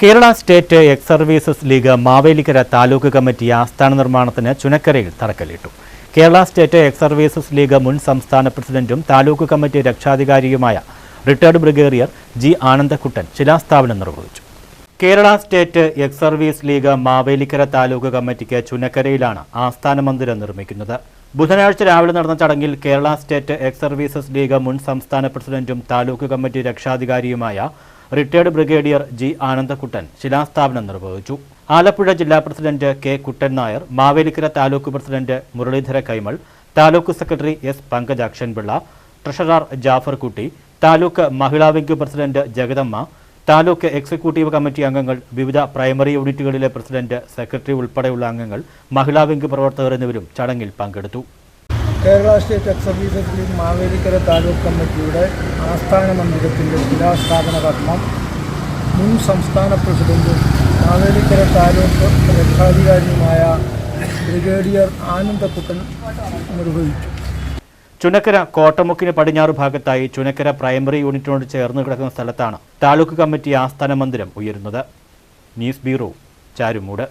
Kerala state ex services league Mavelikkara taluk committee ആസ്ഥാന നിർമ്മാണത്തിന് ചുനക്കരയിൽ തറക്കല്ലിട്ടു. Kerala state ex services league മുൻ സംസ്ഥാന പ്രസിഡന്റും താലൂക്ക് കമ്മിറ്റി രക്ഷാധികാരിയുമായ റിട്ടയർഡ് ബ്രിഗേഡിയർ ജി ആനന്ദക്കുട്ടൻ ശിലാസ്ഥാപനം നിർവഹിച്ചു. Kerala state ex service league Mavelikkara taluk കമ്മിറ്റിക്ക് ചുനക്കരയിലാണ് ആസ്ഥാന മന്ദിരം നിർമ്മിക്കുന്നത്. ബുധനാഴ്ച രാവിലെ നടന്ന ചടങ്ങിൽ Kerala state ex services league മുൻ സംസ്ഥാന പ്രസിഡന്റും താലൂക്ക് കമ്മിറ്റി രക്ഷാധികാരിയുമായ റിട്ടയർഡ് ബ്രിഗേഡിയർ ജി ആനന്ദക്കുട്ടൻ ശിലാസ്ഥാപനം നിർവഹിച്ചു. ആലപ്പുഴ ജില്ലാ president K Kuttan Nair Mavelikkara taluk president Muraleedhara Kaimal taluk secretary S Pankajakshan Pillai treasurer Jafar Kutty taluk Mahila wing president Jagadamma taluk executive committee അംഗങ്ങൾ വിവിധ primary യൂണിറ്റുകളിലെ president secretary ഉൾപ്പെടെയുള്ള അംഗങ്ങൾ മഹിളാ wing പ്രവർത്തകർ എന്നിവരും ചടങ്ങിൽ പങ്കെടുത്തു. Kerala state ex services league Mavelikkara taluk കമ്മിറ്റിയുടെ ആസ്ഥാന മന്ദിരത്തിന്റെ ശിലാസ്ഥാപന കർമ്മം. മുൻ സംസ്ഥാന പ്രസിഡന്റും മാവേലിക്കര താലൂക്ക് രക്ഷാധികാരിയുമായ ബ്രിഗേഡിയർ ആനന്ദക്കുട്ടൻ നിർവഹിച്ചു. ചുനക്കര കോട്ടമുക്കിന് പടിഞ്ഞാറ് ഭാഗത്തായി ചുനക്കര പ്രൈമറി യൂണിറ്റിനോട് ചേർന്ന് കിടക്കുന്ന സ്ഥലത്താണ് താലൂക്ക് കമ്മിറ്റി ആസ്ഥാന മന്ദിരം ഉയരുന്നത്. News bureau Charummood.